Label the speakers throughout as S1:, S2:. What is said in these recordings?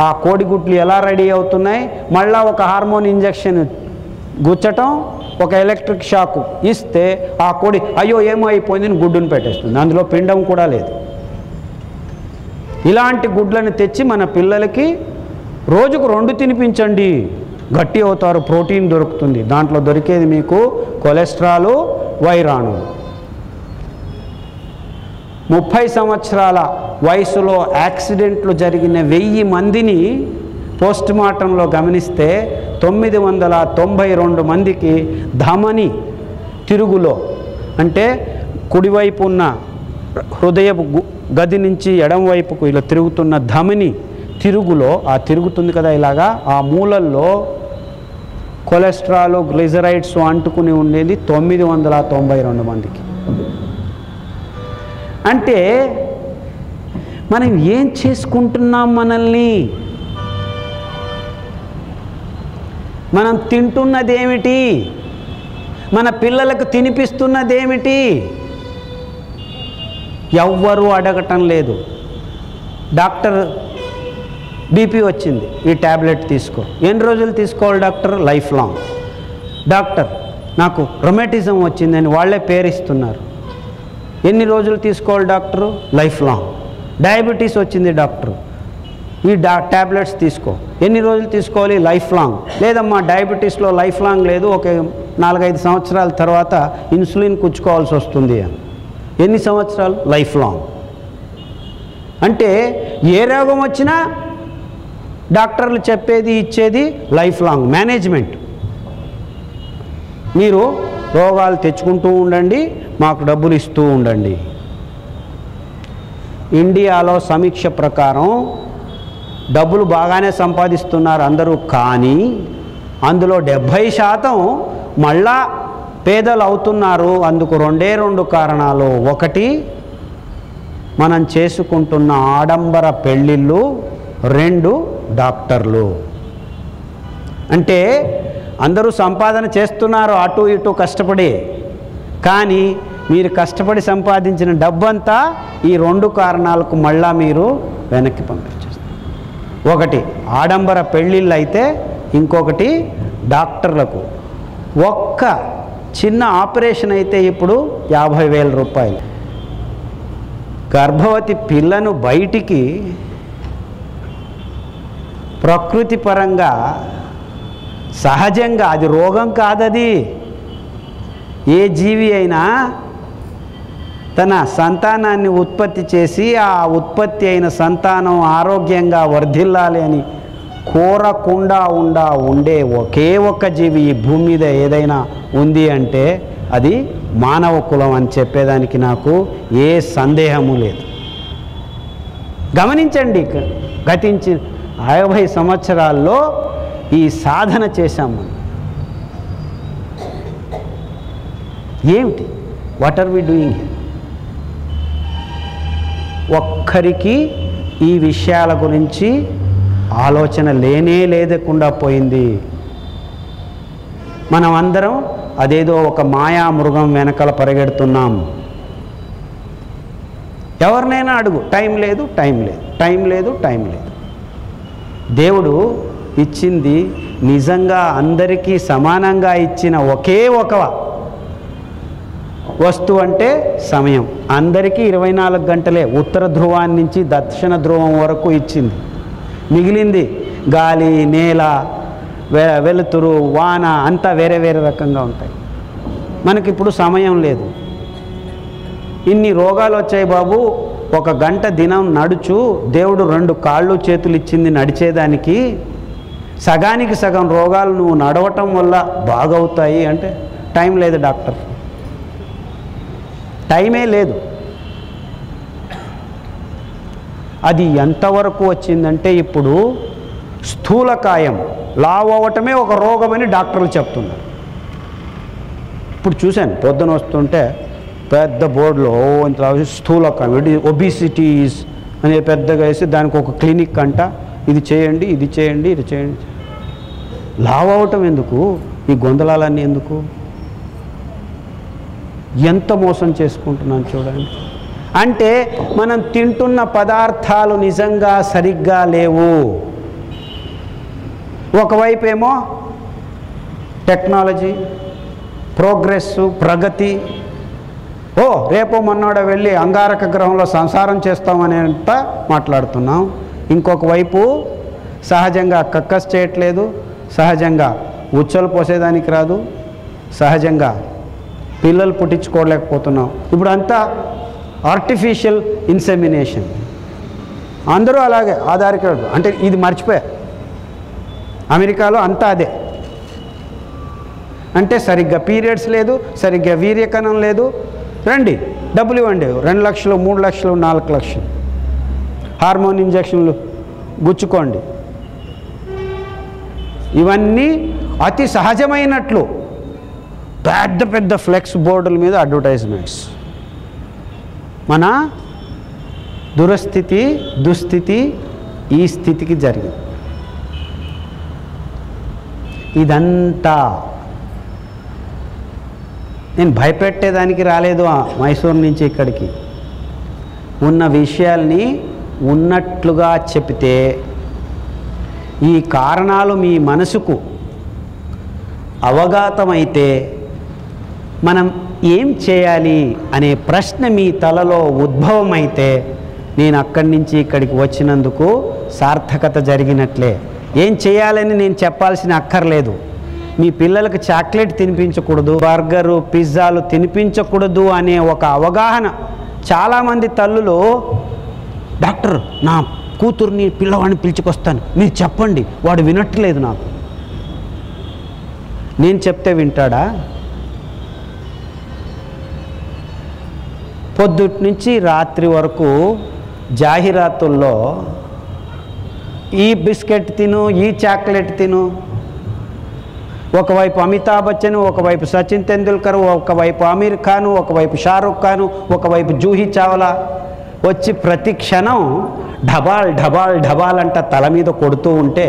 S1: ఆ కోడిగుడ్లు ఎలా రెడీ అవుతున్నాయి? మళ్ళా ఒక హార్మోన్ ఇంజెక్షన్ గుచ్చటం ఒక ఎలక్ట్రిక్ షాక్ ఇస్తే ఆ కోడి అయ్యో ఏమో అయిపోయింది అని గుడ్డును పెట్టేస్తుంది. అందులో పిండం కూడా లేదు. ఇలాంటి గుడ్లను తెచ్చి మన పిల్లలకి రోజుకు రెండు తినిపించండి. గట్టి అవుతారు ప్రోటీన్ దొరుకుతుంది. దాంట్లో దొరికేది మీకు కొలెస్ట్రాలు వైరాణులు. ముప్పై సంవత్సరాల వయసులో యాక్సిడెంట్లు జరిగిన వెయ్యి మందిని పోస్ట్ మార్టంలో గమనిస్తే తొమ్మిది వందల తొంభై రెండు మందికి ధమని తిరుగులో అంటే కుడివైపు ఉన్న హృదయపు గది నుంచి ఎడం వైపుకు ఇలా తిరుగుతున్న ధమని తిరుగులో ఆ తిరుగుతుంది కదా ఇలాగా ఆ మూలల్లో కొలెస్ట్రాల్ గ్లిజరైడ్స్ అంటుకుని ఉండేది తొమ్మిది వందల తొంభై రెండు మందికి. అంటే మనం ఏం చేసుకుంటున్నాం మనల్ని? మనం తింటున్నదేమిటి? మన పిల్లలకు తినిపిస్తున్నదేమిటి? ఎవ్వరూ అడగటం లేదు. డాక్టర్ బీపీ వచ్చింది. ఈ ట్యాబ్లెట్ తీసుకో. ఎన్ని రోజులు తీసుకోవాలి డాక్టర్? Life long. డాక్టర్ నాకు రొమాటిజం వచ్చిందని వాళ్ళే పేరిస్తున్నారు. ఎన్ని రోజులు తీసుకోవాలి డాక్టరు? Life long. డయాబెటీస్ వచ్చింది డాక్టరు. ఈ డా ట్యాబ్లెట్స్ తీసుకో. ఎన్ని రోజులు తీసుకోవాలి? Life long. లేదమ్మా డయాబెటీస్లో లైఫ్ లాంగ్ లేదు. ఒక నాలుగైదు సంవత్సరాల తర్వాత ఇన్సులిన్ కుచ్చుకోవాల్సి వస్తుంది అని. ఎన్ని సంవత్సరాలు? Life long. అంటే ఏ రోగం వచ్చినా డాక్టర్లు చెప్పేది ఇచ్చేది లైఫ్ లాంగ్. మేనేజ్మెంట్. మీరు రోగాలు తెచ్చుకుంటూ ఉండండి మాకు డబ్బులు ఇస్తూ ఉండండి. ఇండియాలో సమీక్ష ప్రకారం డబ్బులు బాగానే సంపాదిస్తున్నారు అందరూ కానీ అందులో డెబ్భై శాతం మళ్ళా పేదలు అవుతున్నారు అందుకు రెండే రెండు కారణాలు. ఒకటి మనం చేసుకుంటున్న ఆడంబర పెళ్ళిళ్ళు. రెండు డాక్టర్లు. అంటే అందరూ సంపాదన చేస్తున్నారు అటు ఇటు కష్టపడి. కానీ మీరు కష్టపడి సంపాదించిన డబ్బంతా ఈ రెండు కారణాలకు మళ్ళా మీరు వెనక్కి పంపించేస్తారు. ఒకటి ఆడంబర పెళ్ళిళ్ళు అయితే ఇంకొకటి డాక్టర్లకు. ఒక్క చిన్న ఆపరేషన్ అయితే ఇప్పుడు యాభై వేల రూపాయలు. గర్భవతి పిల్లను బయటికి ప్రకృతి పరంగా సహజంగా అది రోగం కాదది. ఏ జీవి అయినా తన సంతానాన్ని ఉత్పత్తి చేసి ఆ ఉత్పత్తి అయిన సంతానం ఆరోగ్యంగా వర్ధిల్లాలి అని కోరకుండా ఉండా ఉండే ఒకే ఒక్క జీవి ఈ భూమి మీద ఏదైనా ఉంది అంటే అది మానవ కులం అని చెప్పేదానికి నాకు ఏ సందేహము లేదు. గమనించండి గతించి అరవై సంవత్సరాల్లో ఈ సాధన చేశాం మనం. ఏమిటి? వాట్ ఆర్ వి డూయింగ్ ఒక్కరికి ఈ విషయాల గురించి ఆలోచన లేనే లేదకుండా పోయింది. మనం అందరం అదేదో ఒక మాయా మృగం వెనకల పరిగెడుతున్నాం. ఎవరినైనా అడుగు టైం లేదు టైం లేదు టైం లేదు టైం లేదు. దేవుడు ఇచ్చింది నిజంగా అందరికీ సమానంగా ఇచ్చిన ఒకే ఒక వస్తువు అంటే సమయం. అందరికీ ఇరవై నాలుగు గంటలే ఉత్తర ధ్రువాన్ని నుంచి దక్షిణ ధ్రువం వరకు ఇచ్చింది. మిగిలింది గాలి నేల వె వెలుతురు వాన అంతా వేరే వేరే రకంగా ఉంటాయి. మనకిప్పుడు సమయం లేదు. ఇన్ని రోగాలు వచ్చాయి బాబు. ఒక గంట దినం నడుచు దేవుడు రెండు కాళ్ళు చేతులు ఇచ్చింది నడిచేదానికి సగానికి సగం రోగాలు నువ్వు నడవటం వల్ల బాగవుతాయి అంటే టైం లేదు డాక్టర్. టైమే లేదు. అది ఎంతవరకు వచ్చిందంటే ఇప్పుడు స్థూలకాయం లావు అవ్వటమే ఒక రోగమని డాక్టర్లు చెప్తున్నారు. ఇప్పుడు చూశాను పొద్దున వస్తుంటే పెద్ద బోర్డులో ఓ ఇంత స్థూలకాయం ఒబిసిటీస్ అనే పెద్దగా వేసి దానికి ఒక క్లినిక్ అంట. ఇది చేయండి ఇది చేయండి ఇది చేయండి. లావు ఎందుకు? ఈ గొందలాలన్నీ ఎందుకు? ఎంత మోసం చేసుకుంటున్నాను చూడండి. అంటే మనం తింటున్న పదార్థాలు నిజంగా సరిగ్గా లేవు. ఒకవైపు ఏమో టెక్నాలజీ ప్రోగ్రెస్ ప్రగతి. ఓ రేపు మొన్నోడ వెళ్ళి అంగారక గ్రహంలో సంసారం చేస్తామనేంత మాట్లాడుతున్నాం. ఇంకొక వైపు సహజంగా కక్కస్ చేయట్లేదు సహజంగా ఉచ్చలు పోసేదానికి రాదు సహజంగా పిల్లలు పుట్టించుకోలేకపోతున్నాం. ఇప్పుడు అంతా ఆర్టిఫిషియల్ ఇన్సెమినేషన్ అందరూ అలాగే ఆధారిక అంటే ఇది మర్చిపోయా? అమెరికాలో అంతా అదే. అంటే సరిగ్గా పీరియడ్స్ లేదు సరిగ్గా వీర్యకణం లేదు. రండి డబ్బులు ఇవ్వండి. రెండు లక్షలు మూడు లక్షలు నాలుగు లక్షలు. హార్మోన్ ఇంజక్షన్లు గుచ్చుకోండి. ఇవన్నీ అతి సహజమైనట్లు పెద్ద పెద్ద ఫ్లెక్స్ బోర్డుల మీద అడ్వర్టైజ్మెంట్స్. మన దురస్థితి దుస్థితి ఈ స్థితికి జరిగింది. ఇదంతా నేను భయపెట్టేదానికి రాలేదు మైసూర్ మైసూరు నుంచి ఇక్కడికి. ఉన్న విషయాల్ని ఉన్నట్లుగా చెప్తే ఈ కారణాలు మీ మనసుకు అవగాతమైతే మనం ఏం చేయాలి అనే ప్రశ్న మీ తలలో ఉద్భవమైతే నేను అక్కడి నుంచి ఇక్కడికి వచ్చినందుకు సార్థకత జరిగినట్లే. ఏం చేయాలని నేను చెప్పాల్సిన అక్కర్లేదు. మీ పిల్లలకు చాక్లెట్ తినిపించకూడదు బర్గరు పిజ్జాలు తినిపించకూడదు అనే ఒక అవగాహన చాలామంది తల్లులు డాక్టర్ నా కూతుర్ని పిల్లవాడిని పిలిచికొస్తాను. మీరు చెప్పండి వాడు వినట్లేదు నాకు. నేను చెప్తే వింటాడా? పొద్దుటి నుంచి రాత్రి వరకు జాహిరాతుల్లో ఈ బిస్కెట్ తిను ఈ చాక్లెట్ తిను. ఒకవైపు అమితాబ్ బచ్చన్ ఒకవైపు సచిన్ తెందుల్కర్ ఒకవైపు అమీర్ ఖాన్ ఒకవైపు షారుఖ్ ఖాన్ ఒకవైపు జూహీ చావ్లా. వచ్చి ప్రతి క్షణం ఢబాల్ ఢబాల్ ఢబాల్ అంట తల మీద కొడుతూ ఉంటే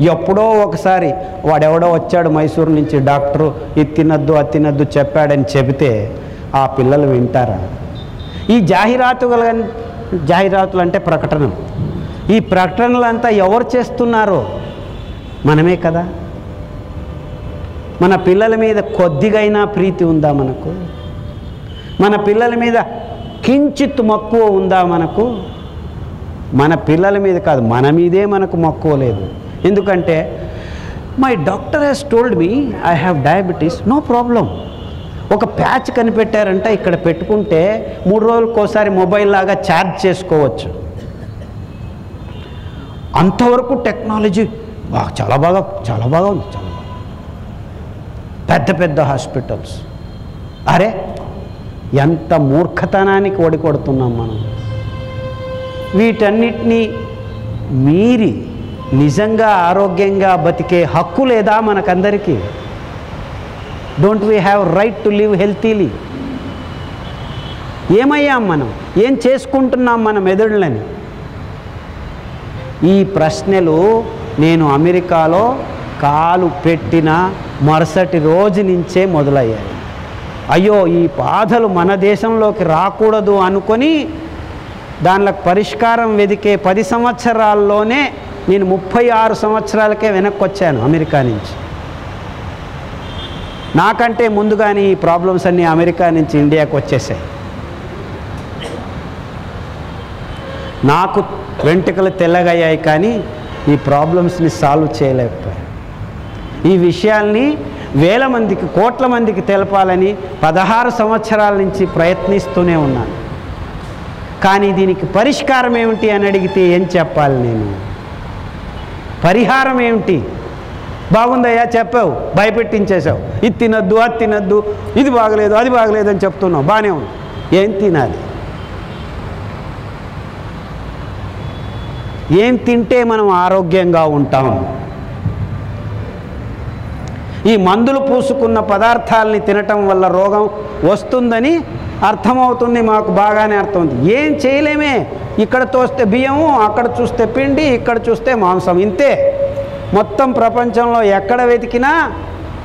S1: ఎప్పుడో ఒకసారి వాడెవడో వచ్చాడు మైసూరు నుంచి డాక్టరు ఇది తినద్దు అది తినద్దు చెప్పాడని చెబితే ఆ పిల్లలు వింటారా? ఈ జాహిరాతులు జాహిరాతులు అంటే ప్రకటన ఈ ప్రకటనలంతా ఎవరు చేస్తున్నారో మనమే కదా. మన పిల్లల మీద కొద్దిగైనా ప్రీతి ఉందా మనకు? మన పిల్లల మీద కించిత్ మక్కువ ఉందా మనకు? మన పిల్లల మీద కాదు మన మీదే మనకు మక్కువ లేదు. ఎందుకంటే my doctor has told me I have diabetes no problem ఒక ప్యాచ్ కనిపెట్టారంటే ఇక్కడ పెట్టుకుంటే మూడు రోజులకోసారి మొబైల్ లాగా ఛార్జ్ చేసుకోవచ్చు. అంతవరకు టెక్నాలజీ బాగా చాలా బాగా చాలా బాగా ఉంది చాలా బాగా. పెద్ద పెద్ద హాస్పిటల్స్. అరే ఎంత మూర్ఖతనానికి ఒడికొడుతున్నాం మనం? వీటన్నిటినీ మీరి నిజంగా ఆరోగ్యంగా బతికే హక్కు లేదా మనకందరికీ? Don't we have right to live healthily ఏమయ్యాం మనం? ఏం చేసుకుంటున్నాం మన మెదడులని? ఈ ప్రశ్నలు నేను అమెరికాలో కాలు పెట్టిన మరుసటి రోజు నుంచే మొదలయ్యాయి. అయ్యో ఈ బాధలు మన దేశంలోకి రాకూడదు అనుకొని దానిలకు పరిష్కారం వెదికే పది సంవత్సరాల్లోనే నేను ముప్పై ఆరు సంవత్సరాలకే వెనక్కి వచ్చాను అమెరికా నుంచి. నాకంటే ముందుగానే ఈ ప్రాబ్లమ్స్ అన్నీ అమెరికా నుంచి ఇండియాకి వచ్చేసాయి. నాకు వెంట్రుకలు తెల్లగయ్యాయి కానీ ఈ ప్రాబ్లమ్స్ని సాల్వ్ చేయలేకపోయాను. ఈ విషయాల్ని వేల మందికి కోట్ల మందికి తెలపాలని పదహారు సంవత్సరాల నుంచి ప్రయత్నిస్తూనే ఉన్నాను. కానీ దీనికి పరిష్కారం ఏమిటి అని అడిగితే ఏం చెప్పాలి నేను? పరిహారం ఏమిటి? బాగుందయ్యా చెప్పావు. భయపెట్టించేసావు ఇది తినద్దు అది తినద్దు ఇది బాగలేదు అది బాగలేదు అని చెప్తున్నావు. బాగానే ఉంది. ఏం తినాలి? ఏం తింటే మనం ఆరోగ్యంగా ఉంటాం? ఈ మందులు పూసుకున్న పదార్థాలని తినటం వల్ల రోగం వస్తుందని అర్థమవుతుంది మాకు బాగానే అర్థమవుతుంది. ఏం చేయలేమే. ఇక్కడ తోస్తే బియ్యము అక్కడ చూస్తే పిండి ఇక్కడ చూస్తే మాంసం. ఇంతే. మొత్తం ప్రపంచంలో ఎక్కడ వెతికినా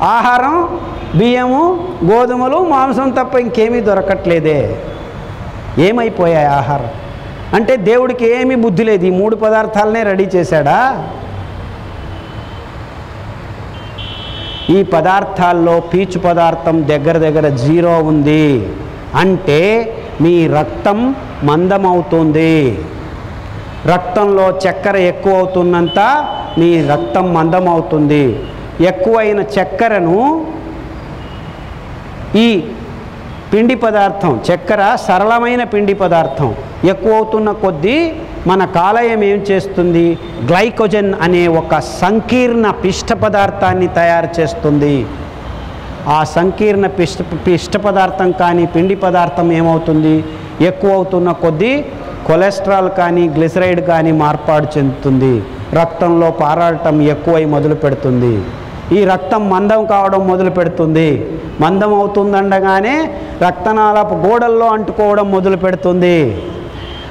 S1: ఆహారం బియ్యము గోధుమలు మాంసం తప్ప ఇంకేమీ దొరకట్లేదే. ఏమైపోయాయి ఆహారం? అంటే దేవుడికి ఏమీ బుద్ధి లేదు. ఈ మూడు పదార్థాలనే రెడీ చేశాడా? ఈ పదార్థాల్లో పీచు పదార్థం దగ్గర దగ్గర జీరో ఉంది అంటే మీ రక్తం మందమవుతుంది. రక్తంలో చక్కెర ఎక్కువ అవుతున్నంత మీ రక్తం మందమవుతుంది. ఎక్కువైన చక్కెరను ఈ పిండి పదార్థం చక్కెర సరళమైన పిండి పదార్థం ఎక్కువ అవుతున్న కొద్దీ మన కాలయం ఏం చేస్తుంది? గ్లైకోజన్ అనే ఒక సంకీర్ణ పిష్ట పదార్థాన్ని తయారు చేస్తుంది. ఆ సంకీర్ణ పిష్ట పిష్ట పదార్థం కానీ పిండి పదార్థం ఏమవుతుంది? ఎక్కువ అవుతున్న కొద్దీ కొలెస్ట్రాల్ కానీ గ్లిసరైడ్ కానీ మార్పాటు చెందుతుంది. రక్తంలో పారాడటం ఎక్కువై మొదలు పెడుతుంది. ఈ రక్తం మందం కావడం మొదలు పెడుతుంది. మందం అవుతుందండగానే రక్తనాళపు గోడల్లో అంటుకోవడం మొదలు పెడుతుంది.